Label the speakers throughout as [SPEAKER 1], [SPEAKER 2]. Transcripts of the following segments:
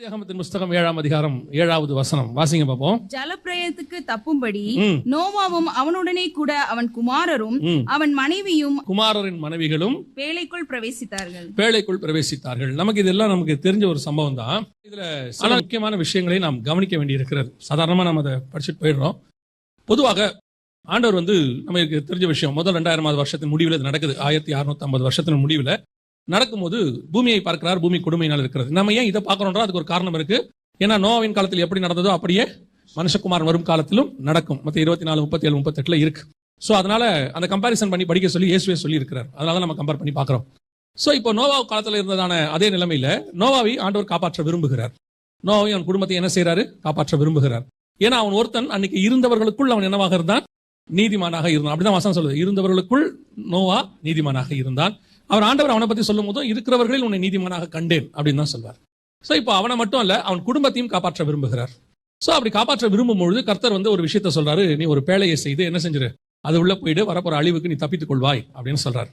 [SPEAKER 1] ஆதியாகமத்தின் புஸ்தகம் ஏழாம் அதிகாரம் ஏழாவது வசனம். வாசிங்க பார்ப்போம்
[SPEAKER 2] ஜலப்பிரயத்துக்கு தப்பும்படி. நோவாவும் அவனுடனே கூட அவன் குமாரரும். அவன் மனைவியும்
[SPEAKER 1] குமாரரின் மனைவிகளும்
[SPEAKER 2] பேழைக்குள் பிரவேசித்தார்கள்.
[SPEAKER 1] பேழைக்குள் பிரவேசித்தார்கள். நமக்கு இதெல்லாம் நமக்கு தெரிஞ்ச ஒரு சம்பவம் தான். இதுல சில முக்கியமான விஷயங்களை நாம் கவனிக்க வேண்டியிருக்கிறது. சாதாரணமா நம்ம அதை படிச்சுட்டு போயிடுறோம். பொதுவாக ஆண்டவர் வந்து நமக்கு தெரிஞ்ச விஷயம் முதல் ரெண்டாயிரமாவது வருஷத்தின் முடிவில் இது நடக்குது. ஆயிரத்தி அறுநூத்தி ஐம்பது வருஷத்தின் முடிவில் நடக்கும்போது பூமியை பார்க்கிறார் பூமி கொடுமையினால் இருக்கிறது. நம்ம ஏன் இதை பார்க்கணுன்றா அதுக்கு ஒரு காரணம் இருக்கு. ஏன்னா நோவின் காலத்தில் எப்படி நடந்ததோ அப்படியே மனுஷகுமாரன் வரும் காலத்திலும் நடக்கும். மற்ற இருபத்தி நாலு முப்பத்தி ஏழு முப்பத்தெட்டுல இருக்கு. ஸோ அதனால அந்த கம்பாரிசன் பண்ணி படிக்க சொல்லி இயேசுவே சொல்லி இருக்கிறார் அதனால நம்ம கம்பேர் பண்ணி பார்க்குறோம். ஸோ இப்போ நோவா காலத்தில் இருந்ததான அதே நிலைமையில நோவாவை ஆண்டவர் காப்பாற்ற விரும்புகிறார். நோவாவை அவன் குடும்பத்தை என்ன செய்கிறாரு காப்பாற்ற விரும்புகிறார். ஏன்னா அவன் ஒருத்தன் அன்னைக்கு இருந்தவர்களுக்குள் அவன் என்னவாக இருந்தான்? நீதிமானாக இருந்தான். அப்படிதான் வசனம் சொல்லுது. இருந்தவர்களுக்குள் நோவா நீதிமானாக இருந்தான். அவர் ஆண்டவர் அவனை பத்தி சொல்லும் போதும் இருக்கிறவர்களில் உன்னை நீதிமானாக கண்டேன் அப்படின்னு தான் சொல்வார். ஸோ இப்போ அவனை மட்டும் அல்ல அவன் குடும்பத்தையும் காப்பாற்ற விரும்புகிறார். ஸோ அப்படி காப்பாற்ற விரும்பும் பொழுது கர்த்தர் வந்து ஒரு விஷயத்த சொல்றாரு நீ ஒரு பேழையை செய்து என்ன செஞ்சிரு? அது உள்ள போயிடு வரப்போற அழிவுக்கு நீ தப்பித்துக் கொள்வாய் அப்படின்னு சொல்றாரு.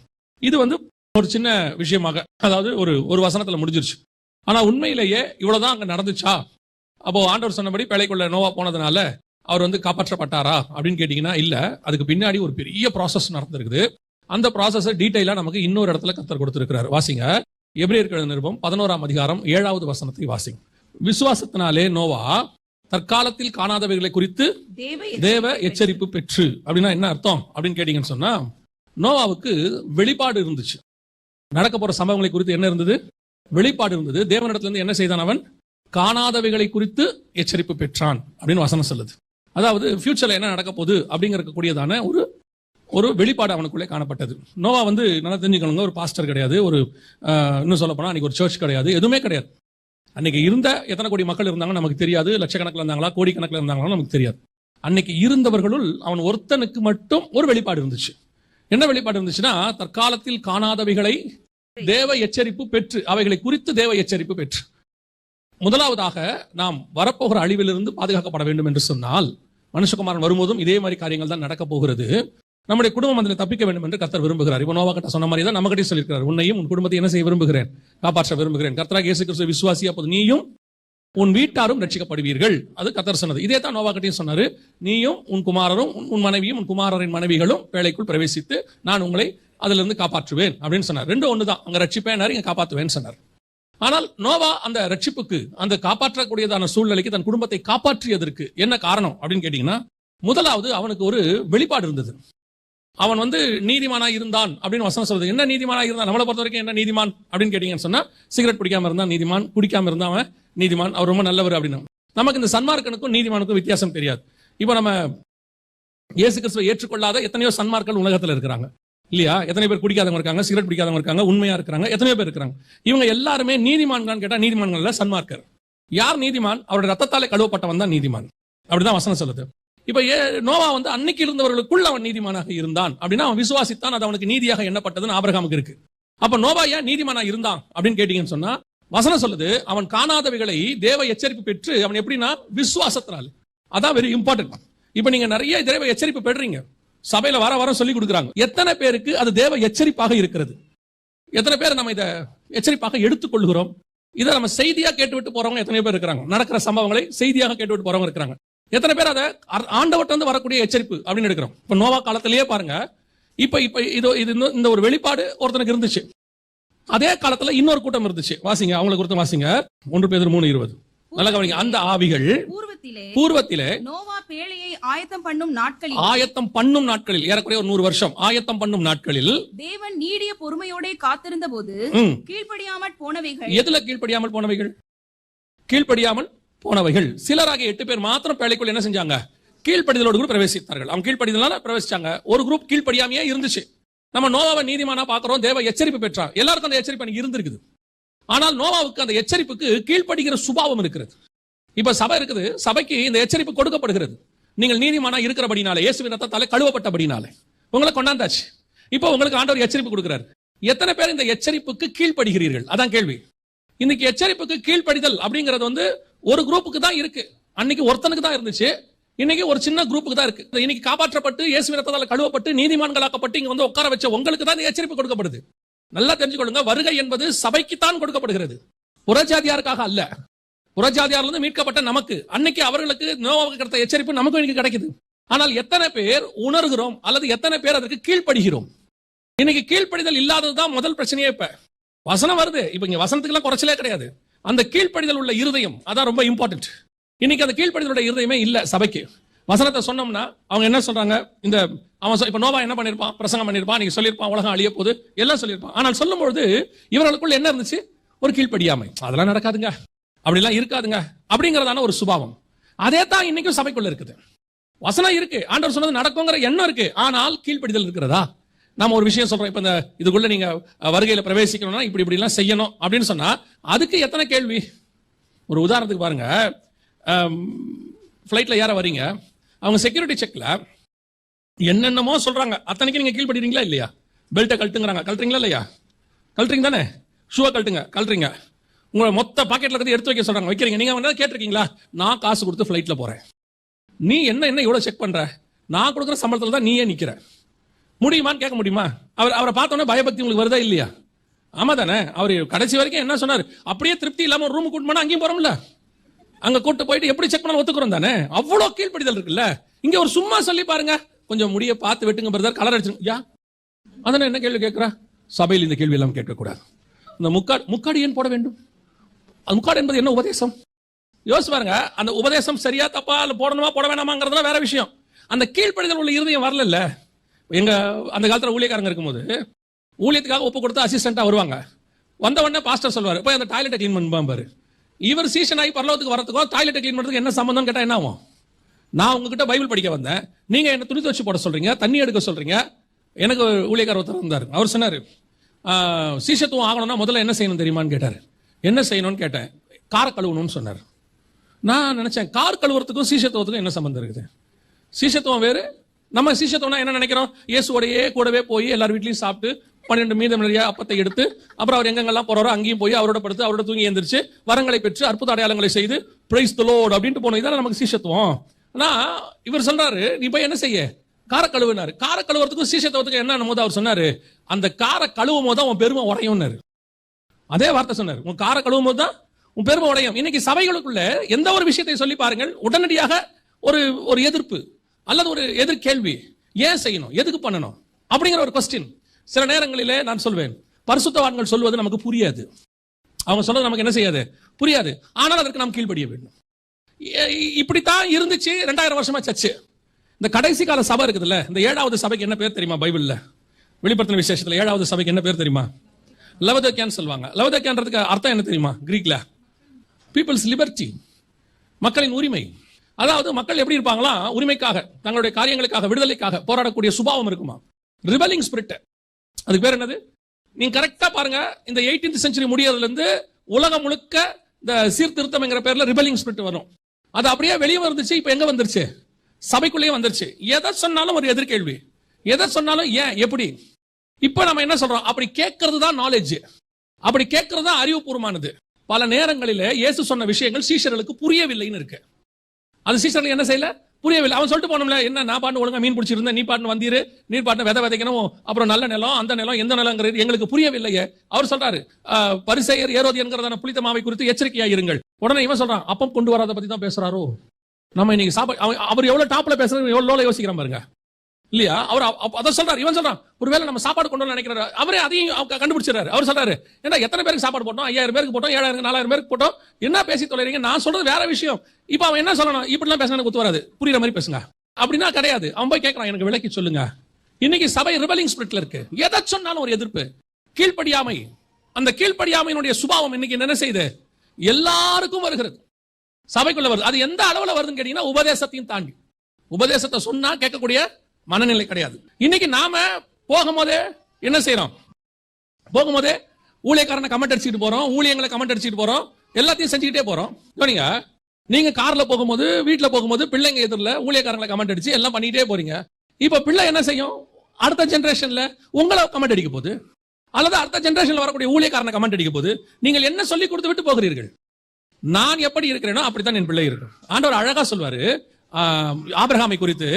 [SPEAKER 1] இது வந்து ஒரு சின்ன விஷயமாக அதாவது ஒரு ஒரு வசனத்துல முடிஞ்சிருச்சு. ஆனா உண்மையிலேயே இவ்வளவுதான் அங்க நடந்துச்சா? அப்போ ஆண்டவர் சொன்னபடி பேழைக்குள்ள நோவா போனதுனால அவர் வந்து காப்பாற்றப்பட்டாரா அப்படின்னு கேட்டீங்கன்னா இல்ல. அதுக்கு பின்னாடி ஒரு பெரிய ப்ராசஸ் நடந்திருக்குது. அந்த ப்ராசஸ் டீடைலா நமக்கு இன்னொரு இடத்துல கத்தர் கொடுத்திருக்கிறார். வாசிங்க. எபிரேயர்கள் நிருபம் பதினோராம் அதிகாரம் ஏழாவது வசனத்தை வாசிங்க. விசுவாசத்தினாலே நோவா தற்காலத்தில் காணாதவைகளை குறித்து
[SPEAKER 2] தேவ
[SPEAKER 1] தேவ எச்சரிப்பு பெற்று. அப்படின்னா என்ன அர்த்தம்? அப்படின்னு கேட்டீங்கன்னு சொன்னா நோவாவுக்கு வெளிப்பாடு இருந்துச்சு. நடக்க போற சம்பவங்களை குறித்து என்ன இருந்தது? வெளிப்பாடு இருந்தது. தேவனிடத்துல இருந்து என்ன செய்தான் அவன்? காணாதவைகளை குறித்து எச்சரிப்பு பெற்றான் அப்படின்னு வசனம் சொல்லுது. அதாவது ஃபியூச்சர்ல என்ன நடக்க போகுது அப்படிங்கறக்கூடியதான ஒரு ஒரு வெளிப்பாடு அவனுக்குள்ளே காணப்பட்டது. நோவா வந்து நல்லா தெரிஞ்சுக்கணுங்க ஒரு பாஸ்டர் கிடையாது ஒரு இன்னும் சொல்ல போனால் அன்னைக்கு ஒரு சர்ச் கிடையாது எதுவுமே கிடையாது. அன்னைக்கு இருந்த எத்தனை கோடி மக்கள் இருந்தாங்கன்னு நமக்கு தெரியாது லட்சக்கணக்கில் இருந்தாங்களா கோடிக்கணக்கில் இருந்தாங்களா நமக்கு தெரியாது. அன்னைக்கு இருந்தவர்களுள் அவன் ஒருத்தனுக்கு மட்டும் ஒரு வெளிப்பாடு இருந்துச்சு. என்ன வெளிப்பாடு இருந்துச்சுன்னா தற்காலத்தில் காணாதவைகளை தேவ எச்சரிப்பு பெற்று அவைகளை குறித்து தேவ எச்சரிப்பு பெற்று. முதலாவதாக நாம் வரப்போகிற அழிவிலிருந்து பாதுகாக்கப்பட வேண்டும் என்று சொன்னால் மனுஷகுமாரன் வரும்போதும் இதே மாதிரி காரியங்கள் தான் நடக்க போகிறது. நம்முடைய குடும்பம் அதில் தப்பிக்க வேண்டும் என்று கர்த்தர் விரும்புகிறார். இப்போ நோவா கட்ட சொன்ன மாதிரி தான் நம்ம கிட்டே சொல்லியிருக்கிறார். உன்னையும் உன் குடும்பத்தை என்ன செய்ய விரும்புகிறேன்? காப்பாற்ற விரும்புகிறேன். கர்த்தராக இயேசு கிறிஸ்து விசுவாசி அப்போது நீயும் உன் வீட்டாரும் ரட்சிக்கப்படுவீர்கள். அது கத்தர் சொன்னது. இதே தான் நோவா கிட்டையும் சொன்னாரு. நீயும் உன் குமாரரும் உன் உன் மனைவியும் உன் குமாரரின் மனைவிகளும் வேலைக்குள் பிரவேசித்து நான் உங்களை அதிலிருந்து இருந்து காப்பாற்றுவேன் அப்படின்னு சொன்னார். ரெண்டும் ஒண்ணுதான். அங்க ரட்சிப்பேனாரு இங்கே காப்பாற்றுவேன் சொன்னார். ஆனால் நோவா அந்த ரட்சிப்புக்கு அந்த காப்பாற்றக்கூடியதான சூழ்நிலைக்கு தன் குடும்பத்தை காப்பாற்றியதற்கு என்ன காரணம் அப்படின்னு கேட்டீங்கன்னா முதலாவது அவனுக்கு ஒரு வெளிப்பாடு இருந்தது. அவன் வந்து நீதிமானா இருந்தான் அப்படின்னு வசனம் சொல்றது. என்ன நீதிமானா இருந்தான்? நம்மளை பொறுத்த வரைக்கும் என்ன நீதிமான் அப்படின்னு கேட்டீங்கன்னு சொன்னா சிகரெட் பிடிக்காம இருந்தான் நீதிமான். குடிக்காம இருந்தவன் நீதிமான். அவர் ரொம்ப நல்லவர் அப்படின்னு. நமக்கு இந்த சன்மார்க்கனுக்கும் நீதிமானுக்கும் வித்தியாசம் தெரியாது. இப்போ நம்ம இயேசு கிறிஸ்துவை ஏற்றுக்கொள்ளாத எத்தனையோ சன்மார்கள் உலகத்துல இருக்கிறாங்க. இல்லையா? எத்தனை பேர் குடிக்காதவங்க இருக்காங்க சிகரெட் பிடிக்காதவங்க இருக்காங்க உண்மையா இருக்கிறாங்க எத்தனையோ பேர் இருக்காங்க இவங்க எல்லாருமே நீதிமான்களான்னு கேட்டா நீதிமான்கள் சன்மார்க்கர். யார் நீதிமான்? அவருடைய ரத்தத்தாலே கழுவப்பட்டவன் தான் நீதிமான். அப்படிதான் வசனம் சொல்லுது. இப்ப ஏ- நோவா வந்து அன்னைக்கு இருந்தவர்களுக்குள்ள அவன் நீதிமானாக இருந்தான். அப்படின்னா அவன் விசுவாசித்தான் அது அவனுக்கு நீதியாக எண்ணப்பட்டதுன்னு ஆபரகாமுக்கு இருக்கு. அப்ப நோவா ஏன் நீதிமானா இருந்தான் அப்படின்னு கேட்டீங்கன்னு சொன்னா வசனம் சொல்லுது அவன் காணாதவைகளை தேவ எச்சரிப்பு பெற்று அவன் எப்படின்னா விசுவாசத்தினால் அதான் வெரி இம்பார்ட்டன்ட் இப்ப நீங்க நிறைய தேவ எச்சரிப்பு பெறுறீங்க. சபையில வர வர சொல்லி கொடுக்குறாங்க. எத்தனை பேருக்கு அது தேவ எச்சரிப்பாக இருக்கிறது? எத்தனை பேர் நம்ம இதை எச்சரிப்பாக எடுத்துக்கொள்கிறோம்? இதை நம்ம செய்தியா கேட்டுவிட்டு போறவங்க எத்தனை பேர் இருக்கிறாங்க. நடக்கிற சம்பவங்களை செய்தியாக கேட்டுவிட்டு போறவங்க இருக்கிறாங்க. எத்தனை பேர் அதை ஆண்டவர்ட்ட இருந்து வரக்கூடிய எச்சரிப்பு அப்படின்னு எடுக்கிறோம். இப்ப நோவா காலத்திலேயே பாருங்க. இப்ப இப்ப இது இது இந்த- ஒரு வெளிப்பாடு ஒருத்தனுக்கு இருந்துச்சு. அதே காலத்துல இன்னொரு கூட்டம் இருந்துச்சு. வாசிங்க அவங்களுக்கு ஒருத்தன் வாசிங்க. ஒன்று பேர் மூணு இருபது. நல்லா கவனிங்க. அந்த ஆவிகள்
[SPEAKER 2] பூர்வத்திலே நோவா பேழையை ஆயத்தம் பண்ணும் நாட்களில்
[SPEAKER 1] ஆயத்தம் பண்ணும் நாட்களில் ஏறக்குறைய ஒரு நூறு வருஷம். ஆயத்தம் பண்ணும் நாட்களில்
[SPEAKER 2] தேவன் நீடிய பொறுமையோட காத்திருந்த போது
[SPEAKER 1] ம்,
[SPEAKER 2] கீழ்ப்படியாமற் போனவைகள்
[SPEAKER 1] எதுல கீழ்ப்படியாமல் போனவைகள்? கீழ்ப்படியாமல் போனவைகள். சிலராக எட்டு பேர் மாத்திரம் பேழைக்குள் என்ன செஞ்சாங்க? கீழ்ப்படிதலோடு கூட பிரவேசித்தார்கள். அவங்க கீழ்ப்படிதலால பிரவேசிச்சாங்க. ஒரு குரூப் கீழ்ப்படியாமையே இருந்துச்சு. நம்ம நோவாவை நீதிமானா பாக்குறோம் தேவ எச்சரிப்பு பெற்றார். எல்லாருக்கும் அந்த எச்சரிப்பு எனக்கு இருந்திருக்குது. ஆனால் நோவாவுக்கு அந்த எச்சரிப்புக்கு கீழ்ப்படுகிற சுபாவம் இருக்கிறது. இப்ப சபை இருக்குது. சபைக்கு இந்த எச்சரிப்பு கொடுக்கப்படுகிறது. நீங்கள் நீதிமானா இருக்கிறபடினாலே இயேசுவின் ரத்தத்தாலே கழுவப்பட்டபடினாலே. உங்களை கொண்டாந்தாச்சு. இப்போ உங்களுக்கு ஆண்டவர் எச்சரிப்பு கொடுக்கிறார். எத்தனை பேர் இந்த எச்சரிப்புக்கு கீழ்ப்படுகிறீர்கள்? அதான் கேள்வி. இன்னைக்கு எச்சரிப்புக்கு கீழ்ப்படிதல் அப்படிங்கிறது வந்து ஒரு குரூப்புக்கு தான் இருக்கு. அன்னைக்கு ஒருத்தனுக்கு தான் இருந்துச்சு. இன்னைக்கு ஒரு சின்ன குரூப்புக்கு தான் இருக்கு. இன்னைக்கு காப்பாற்றப்பட்டு இயேசு ரத்தத்தால் கழுவப்பட்டு நீதிமான்களாக்கப்பட்டு இங்க வந்து உட்கார வச்ச உங்களுக்கு தான் எச்சரிப்பு கொடுக்கப்படுது. நல்லா தெரிஞ்சுக்கொள்ளுங்க. வருகை என்பது சபைக்கு தான் கொடுக்கப்படுகிறது. புறஜாதியாருக்காக அல்ல. புறஜாதியாரிலிருந்து மீட்கப்பட்ட நமக்கு அன்னைக்கு அவர்களுக்கு நோவாவுக்கு கிடைத்த எச்சரிப்பு நமக்கும் இன்னைக்கு கிடைக்குது. ஆனால் எத்தனை பேர் உணர்கிறோம் அல்லது எத்தனை பேர் அதற்கு கீழ்ப்படுகிறோம்? இன்னைக்கு கீழ்ப்படிதல் இல்லாததுதான் முதல் பிரச்சனையே இப்ப. வசனம் வருது. இப்ப இங்க வசனத்துக்குலாம் குறைச்சலே கிடையாது. அந்த கீழ்ப்படிதல் உள்ள இருதயம் அதான் ரொம்ப இம்பார்ட்டன்ட் இன்னைக்கு அந்த கீழ்ப்படிதலோட இருதயமே இல்ல சபைக்கு. வசனத்தை சொன்னோம்னா அவங்க என்ன சொல்றாங்க? இந்த அவன் இப்ப நோவா என்ன பண்ணிருப்பான்? பிரசங்கம் பண்ணிருப்பான் நீங்க சொல்லியிருப்பான் உலகம் அழிய போது எல்லாம் சொல்லியிருப்பான். ஆனால் சொல்லும்பொழுது இவர்களுக்குள்ள என்ன இருந்துச்சு? ஒரு கீழ்ப்படியாமை. அதெல்லாம் நடக்காதுங்க. அப்படிலாம் இருக்காதுங்க. அப்படிங்கறதான ஒரு சுபாவம். அதே தான் இன்னைக்கும் சபைக்குள்ள இருக்குது. வசனம் இருக்கு. ஆண்டவர் சொன்னது நடக்குங்கிற எண்ணம் இருக்கு. ஆனால் கீழ்ப்படிதல் இருக்கிறதா? நம்ம ஒரு விஷயம் சொல்றோம். இப்ப இந்த இதுக்குள்ள நீங்க வருகையில் வருகையில பிரவேசிக்கணும்னா இப்படி இப்படிலாம் செய்யணும் அப்படின்னு சொன்னா அதுக்கு எத்தனை கேள்வி? ஒரு உதாரணத்துக்கு பாருங்க. ஃப்ளைட்ல யார வரீங்க? அவங்க செக்யூரிட்டி செக்ல என்னென்னமோ சொல்றாங்க. அத்தனைக்கு நீங்க கீழ்படுறீங்களா இல்லையா? பெல்ட்டை கழட்டுங்கிறாங்க. கழட்டுறீங்களா இல்லையா? கழட்டுறீங்க தானே? ஷூவை கழட்டுங்க. கழட்டுறீங்க. உங்களை மொத்த பாக்கெட்ல இருந்து எடுத்து வைக்க சொல்றாங்க. வைக்கிறீங்க. நீங்க வந்து கேட்டிருக்கீங்களா? நான் காசு கொடுத்து ஃப்ளைட்ல போறேன். நீ என்ன என்ன இவ்வளவு செக் பண்ற? நான் கொடுக்குற சம்பளத்துல தான் நீயே நிற்கிற முடியுமான்னு கேட்க முடியுமா? அவர் அவரை பார்த்தோன்னே பயபக்தி உங்களுக்கு வருதா இல்லையா? ஆமா தானே. அவர் கடைசி வரைக்கும் என்ன சொன்னார்? அப்படியே திருப்தி இல்லாம ரூம் கூட்டு போனா அங்கேயும் போறோம்ல. அங்க கூட்டு போயிட்டு எப்படி செக் பண்ணாலும் ஒத்துக்கிறோம் தானே? அவ்வளவு கீழ்ப்படிதல் இருக்குல்ல. இங்க ஒரு சும்மா சொல்லி பாருங்க. கொஞ்சம் முடிய பார்த்து வெட்டுங்க பிரதர் கலர் அடிச்சு யா? அதனால என்ன கேள்வி கேட்கிறா? சபையில் இந்த கேள்வி எல்லாம் கேட்கக்கூடாது. இந்த முக்காடு முக்காடு ஏன் போட வேண்டும்? அது முக்காடு என்பது என்ன உபதேசம்? யோசிச்சு பாருங்க. அந்த உபதேசம் சரியா தப்பா இல்ல போடணுமா போட வேணாமாங்கிறதுலாம் வேற விஷயம். அந்த கீழ்ப்படிதல் உள்ள இருதயம் வரல எங்க அந்த காலத்தில் ஊழியக்காரங்க இருக்கும்போது ஊழியத்துக்காக ஒப்பு கொடுத்து அசிஸ்டண்டா வருவாங்க. வந்த உடனே பாஸ்டர் சொல்வார் போய் அந்த டாய்லெட்டை க்ளீன் பண்ணுவான் பாரு. இவர் சீசன் ஆகி பரலோகத்துக்கு வரதுக்கோ டாய்லெட்டை க்ளீன் பண்றதுக்கு என்ன சம்பந்தம் கேட்டா என்ன ஆகும்? நான் உங்ககிட்ட பைபிள் படிக்க வந்தேன். நீங்க என்ன துணி துவச்சு போட சொல்றீங்க தண்ணி எடுக்க சொல்றீங்க. எனக்கு ஊழியக்கார ஒருத்தர் வந்தார். அவர் சொன்னார் சீசத்துவம் ஆகணும்னா முதல்ல என்ன செய்யணும் தெரியுமான்னு கேட்டார். என்ன செய்யணும்னு கேட்டேன். காரை கழுவணும்னு சொன்னார். நான் நினைச்சேன் கார் கழுவுறதுக்கும் சீசத்துவத்துக்கும் என்ன சம்பந்தம் இருக்குது? சீசத்துவம் வேறு நம்ம சீஷத்துவம்னா என்ன நினைக்கிறோம்? இயேசுவோடையே கூடவே போய் எல்லார் வீட்லையும் சாப்பிட்டு பன்னெண்டு மீதம் நிறைய அப்பத்தை எடுத்து அப்புறம் அவர் எங்கெங்கெல்லாம் போறாரோ அங்கேயும் போய் அவரோட படுத்து அவரோட தூங்கி எந்திரிச்சு வரங்களை பெற்று அற்புத அடையாளங்களை செய்து பிரைஸ் த லோட் அப்படின்ட்டு போனது இதான நமக்கு சீஷத்துவம். ஆனா இவர் சொல்றாரு நீ போய் என்ன செய்ய? கார கழுவினாரு. கார கழுவுறதுக்கும் சீஷத்துவத்துக்கு என்ன போது அவர் சொன்னாரு. அந்த காரை கழுவும் போது உன் பெருமை உடையும்னாரு. அதே வார்த்தை சொன்னார். உன் காரை கழுவும் போது தான் உன் பெருமை உடையும். இன்னைக்கு சபைகளுக்குள்ள எந்த ஒரு விஷயத்தை சொல்லி பாருங்கள் உடனடியாக ஒரு ஒரு எதிர்ப்பு. அல்லது ஒரு எதிர் கேள்வி ஏன் செய்யணும்? எதுக்கு பண்ணணும்? அப்படிங்கிற ஒரு கொஸ்டின் சில நேரங்களிலே நான் சொல்வேன் பரிசுத்தவான்கள் சொல்வது நமக்கு புரியாது. அவங்க சொல்றது நமக்கு என்ன செய்யாது? புரியாது. ஆனால் அதற்கு நாம் கீழ்படிய வேண்டும். இ- இப்படித்தான் இருந்துச்சு ரெண்டாயிரம் வருஷமா சர்ச்சு. இந்த கடைசி கால சபை இருக்குதுல்ல இந்த ஏழாவது சபைக்கு என்ன பேர் தெரியுமா பைபிள்ல? வெளிப்படுத்தின விசேஷத்தில் ஏழாவது சபைக்கு என்ன பேர் தெரியுமா? லவதக்கியான்னு சொல்லுவாங்க. லவதக்கியான்றதுக்கு அர்த்தம் என்ன தெரியுமா? கிரீக்ல பீப்புள்ஸ் லிபர்ட்டி மக்களின் உரிமை. அதாவது மக்கள் எப்படி இருப்பாங்களா? உரிமைக்காக தங்களுடைய காரியங்களுக்காக விடுதலைக்காக போராடக்கூடிய சுபாவம் இருக்குமா? ரிபலிங் ஸ்பிரிட் அதுக்கு பேர் என்னது? நீங்க கரெக்டா பாருங்க இந்த 18th செஞ்சுரி முடியறதுல இருந்து உலகம் முழுக்க இந்த சீர்திருத்தம்ங்கிற பேர்ல ரிபலிங் ஸ்பிரிட் வரும். அது அப்படியே வெளியே வந்துச்சு இப்ப எங்க வந்துருச்சு? சபைக்குள்ளேயே வந்துருச்சு. எதை சொன்னாலும் ஒரு எதிர்கேள்வி. எதை சொன்னாலும் ஏன் எப்படி? இப்ப நம்ம என்ன சொல்றோம்? அப்படி கேட்கறது தான் நாலேஜ் அப்படி கேட்கறது தான் அறிவுபூர்வமானது. பல நேரங்களில் இயேசு சொன்ன விஷயங்கள் சீஷர்களுக்கு புரியவில்லைன்னு இருக்கு. அது சீசர்கள் என்ன செய்யல? புரியவில்லை. அவன் சொல்லிட்டு போனோம்ல என்ன நான் பாட்டு ஒழுங்கா மீன் பிடிச்சிருந்தேன் நீ பாட்டு வந்தீரு நீ பாட்டு விதை விதைக்கணும் அப்புறம் நல்ல நிலம் அந்த நிலம் எந்த நிலங்கிறது எங்களுக்கு புரியவில்லையே. அவர் சொல்றாரு ஆஹ், பரிசேயர் ஏரோதி என்கிறதான புளித்த மாவை குறித்து எச்சரிக்கையா இருங்கள். உடனே இவன் சொல்றான் அப்பம் கொண்டு வராத பத்தி தான் பேசுறாரோ? நம்ம இன்னைக்கு சாப்பாடு அவர் எவ்வளவு டாப்ல பேசுறது எவ்வளவு லோல யோசிக்கிறான் பாருங்க. இல்லையா? அவர் அதான் அதை சொல்றாரு இவன் சொல்றான். ஒருவேளை நம்ம சாப்பாடு கொண்டு நினைக்கிறாரு. அவரே அதையும் அவ- கண்டுபிடிச்சிடறாரு. அவர் சொல்றாரு ஏன்னா எத்தனை பேருக்கு சாப்பாடு போட்டோம்? ஐயாயிரம் பேருக்கு போட்டோம் ஏழாயிரம் நாலாயிரம் பேருக்கு போட்டோம்? என்ன பேசி தொலைறீங்க? நான் சொல்றது வேற விஷயம். இப்போ அவன் என்ன சொல்லணும்? இப்படிலாம் பேசினா எனக்கு ஒத்து வராது. புரியுற மாதிரி பேசுங்க. அப்படின்னா கிடையாது. அவன் போய் கேட்கறான் எனக்கு விளக்கி சொல்லுங்க. இன்னைக்கு சபை ரிபலிங் ஸ்பிரிட்ல இருக்கு. எதை சொன்னாலும் ஒரு எதிர்ப்பு. கீழ்ப்படியாமை. அந்த கீழ்ப்படியாமையினுடைய சுபாவம் இன்னைக்கு என்ன செய்யுது? எல்லாருக்கும் வருகிறது. சபைக்குள்ள வருது. அது எந்த அளவுல வருதுன்னு கேட்டீங்கன்னா உபதேசத்தையும் தாண்டி. உபதேசத்தை சொன்னா கேட்கக்கூடிய மனநிலை கிடையாது. இன்னைக்கு நாம போகும்போதே என்ன செய்யறோம் போகும்போதே ஊழியக்காரனை கமெண்ட் அடிச்சுட்டு போறோம் ஊழியங்களை கமெண்ட் அடிச்சுட்டு போறோம் எல்லாத்தையும் செஞ்சுக்கிட்டே போறோம். சரிங்க நீங்க கார்ல போகும்போது வீட்டில் போகும்போது பிள்ளைங்க எதிரில் ஊழியக்காரங்களை கமெண்ட் அடிச்சு எல்லாம் பண்ணிட்டே போறீங்க. இப்ப பிள்ளை என்ன செய்யும்? அடுத்த ஜென்ரேஷன்ல உங்களை கமெண்ட் அடிக்க போகுது. அல்லது அடுத்த ஜென்ரேஷன்ல வரக்கூடிய ஊழியக்காரனை கமெண்ட் அடிக்க போது நீங்கள் என்ன சொல்லி கொடுத்து விட்டு போகிறீர்கள்? நான் எப்படி இருக்கிறேனோ அப்படித்தான் என் பிள்ளை இருக்கும். ஆண்டவர் அழகா சொல்வாரு. ஆபிரகாமை குறித்து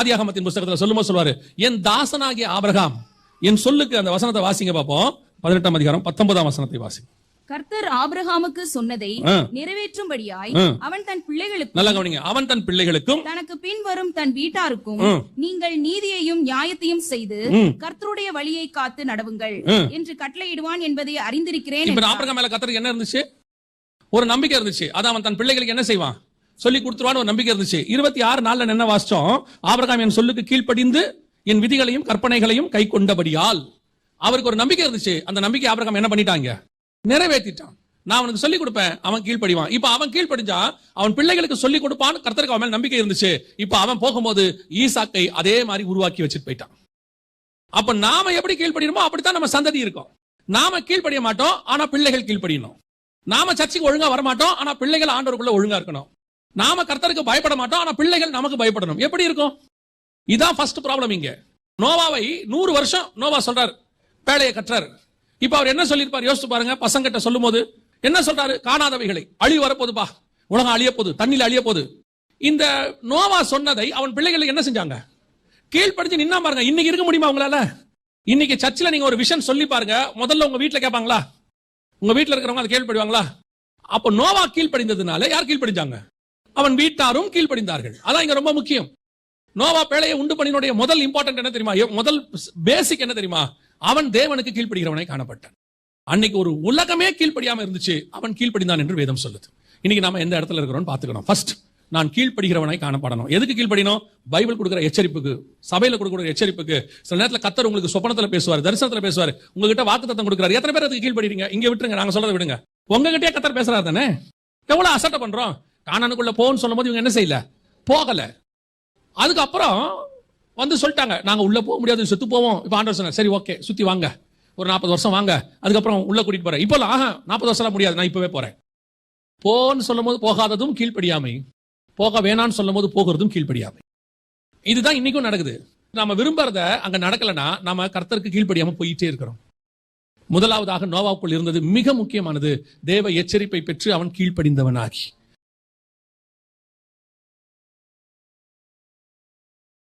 [SPEAKER 1] ஆதியாகமத்தின் புஸ்தகத்துல சொல்லும்போது சொல்வாரு என் தாசனாகிய ஆபிரகாம் என் சொல்லுக்கு அந்த வசனத்தை வாசிங்க பார்ப்போம் பதினெட்டாம் அதிகாரம் பத்தொன்பதாம் வசனத்தை வாசி
[SPEAKER 2] கர்த்தர் ஆபிரகாமுக்கு சொன்னதை நிறைவேற்றும்படியாய். அவன் தன் பிள்ளைகளுக்கு
[SPEAKER 1] நல்லா கவனிங்க அவன் தன் பிள்ளைகளுக்கும்
[SPEAKER 2] தனக்கு பின்வரும் தன் வீட்டாருக்கும். நீங்கள் நீதியையும் நியாயத்தையும் செய்து. கர்த்தருடைய வழியை காத்து நடவுங்கள். என்று கட்டளையிடுவான் என்பதை அறிந்திருக்கிறேன்.
[SPEAKER 1] ஆபிரகாம் மேல கத்தருக்கு என்ன இருந்துச்சு ஒரு நம்பிக்கை இருந்துச்சு அதான் அவன் தன் பிள்ளைகளுக்கு என்ன செய்வான் சொல்லி கொடுத்துருவான்னு ஒரு நம்பிக்கை இருந்துச்சு. இருபத்தி ஆறு நாள்ல என்ன வாசிச்சோம். ஆபரகாம் என் சொல்லுக்கு கீழ்ப்படிந்து என் விதிகளையும் கற்பனைகளையும் கை கொண்டபடியால் அவருக்கு ஒரு நம்பிக்கை இருந்துச்சு. அந்த நம்பிக்கை ஆபரகாம் என்ன பண்ணிட்டாங்க? நிறைவேற்றிட்டான். நான் அவனுக்கு சொல்லி கொடுப்பேன் அவன் கீழ்ப்படிவான். இப்ப அவன் கீழ்ப்படிஞ்சா அவன் பிள்ளைகளுக்கு சொல்லி கொடுப்பான்னு கர்த்தருக்கு அவன் நம்பிக்கை இருந்துச்சு. இப்ப அவன் போகும்போது ஈசாக்கை அதே மாதிரி உருவாக்கி வச்சுட்டு போயிட்டான். அப்ப நாம எப்படி கீழ்ப்படினோமோ அப்படித்தான் நம்ம சந்ததி இருக்கும். நாம கீழ்ப்படிய மாட்டோம் ஆனா பிள்ளைகள் கீழ்ப்படியணும். நாம சர்ச்சைக்கு ஒழுங்கா வர மாட்டோம் ஆனா பிள்ளைகள் ஆண்டவருக்குள்ள ஒழுங்கா இருக்கணும். நாம கர்த்தருக்கு பயப்பட மாட்டோம் ஆனா பிள்ளைகள் நமக்கு பயப்படணும். எப்படி இருக்கும்? இதான் ஃபர்ஸ்ட் ப்ராப்ளம் இங்க. நோவாவை நூறு வருஷம் நோவா சொல்றாரு பேழையை கற்றாரு. இப்ப அவர் என்ன சொல்லியிருப்பார்? யோசிச்சு பாருங்க பசங்கிட்ட சொல்லும் போது என்ன சொல்றாரு? காணாதவைகளை அழிவு வரப்போகுதுப்பா உலகம் அழிய போகுது தண்ணியில் அழிய போகுது இந்த நோவா சொன்னதை அவன் பிள்ளைகளுக்கு என்ன செஞ்சாங்க? கீழ்படிச்சு நின்னா பாருங்க இன்னைக்கு இருக்க முடியுமா அவங்களால? இன்னைக்கு சர்ச்சில் நீங்க ஒரு விஷயம் சொல்லி பாருங்க முதல்ல உங்க வீட்டில் கேட்பாங்களா? உங்க வீட்டில் இருக்கிறவங்க அதை கேள்விப்படுவாங்களா? அப்போ நோவா கீழ்ப்படிந்ததுனால யார் கீழ்ப்படிஞ்சாங்க? அவன் வீட்டாரும் கீழ்ப்படிந்தார்கள். அதான் இங்க ரொம்ப முக்கியம். நோவா பேழையை உண்டு பண்ணினுடைய முதல் இம்பார்ட்டன்ட் என்ன தெரியுமா? முதல் பேசிக் என்ன தெரியுமா? அவன் தேவனுக்கு கீழ்ப்படுகிறவனை காணப்பட்டான். அன்னைக்கு ஒரு உலகமே கீழ்ப்படியாம இருந்துச்சு. அவன் கீழ்ப்படிந்தான் என்று வேதம் சொல்லுது. இன்னைக்கு நாம எந்த இடத்துல இருக்கிறோம்னு பாத்துக்கணும் ஃபர்ஸ்ட் நான் கீழ்ப்படுகிறவனை காணப்படணும். எதுக்கு கீழ்ப்படினோம்? பைபிள் கொடுக்குற எச்சரிப்புக்கு சபையில கொடுக்குற எச்சரிப்புக்கு. சில நேரத்துல கத்தர் உங்களுக்கு சொப்பனத்துல பேசுவார் தரிசனத்துல பேசுவார். உங்ககிட்ட வாக்குத்தத்தம் கொடுக்குறாரு. எத்தனை பேர் அதுக்கு கீழ்ப்படுறீங்க? இங்க விட்டுருங்க நாங்க சொல்றதை விடுங்க. உங்ககிட்டயே கத்தர் பேசுறாரு தானே? எவ்வளவு அசட்டை பண்றோம்? கானானுக்குள்ள போன்னு சொல்லும் போது இவங்க என்ன செய்யல? போகல. அதுக்கப்புறம் வந்து சொல்லிட்டாங்க நாங்க உள்ள போக முடியாது செத்து போவோம். இப்ப ஆண்டவர் சொன்னார் சரி ஓகே சுத்தி வாங்க. ஒரு நாற்பது வருஷம் வாங்க. அதுக்கப்புறம் உள்ள கூட்டிட்டு போறேன். இப்போ ஆஹா நாற்பது வருஷம் முடியாது நான் இப்பவே போறேன். போன்னு சொல்லும் போது போகாததும் கீழ்ப்படியாமை. போக வேணான்னு சொல்லும் போது போகிறதும் கீழ்ப்படியாமை. இதுதான் இன்னைக்கும் நடக்குது. நாம விரும்புறத அங்க நடக்கலைன்னா நாம கர்த்தருக்கு கீழ்ப்படியாம போயிட்டே இருக்கிறோம். முதலாவதாக நோவாவுக்குள் இருந்தது மிக முக்கியமானது. தேவ எச்சரிப்பை பெற்று அவன் கீழ்ப்படிந்தவனாகி.